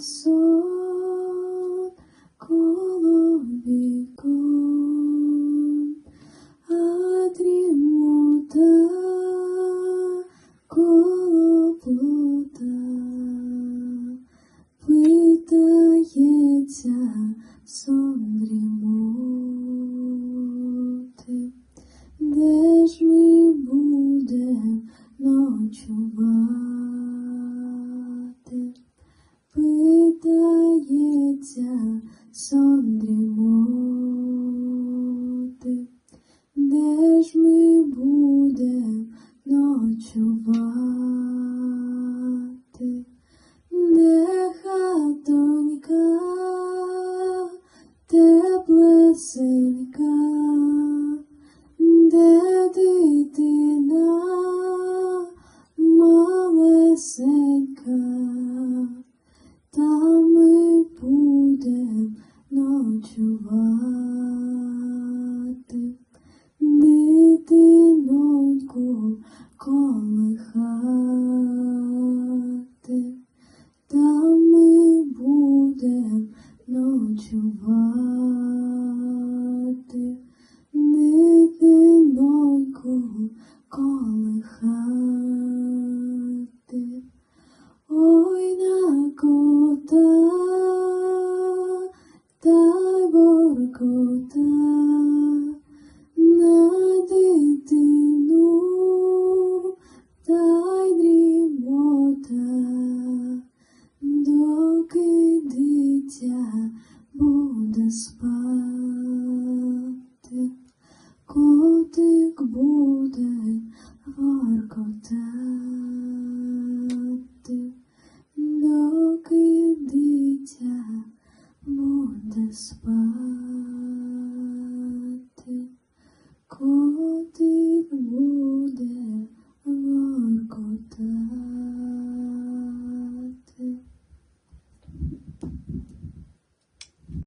сон коло вікон, а дрімота коло де ж ми будем ночувати? Питається сон дрімоти, де ж ми будем ночувати? Де хатонька теплесенька, де ночувати, дитиноньку колихати. Там ми будем ночувати, дитиноньку колихати. Ой на кота буде спати, котик буде воркотати, доки дитя буде спати,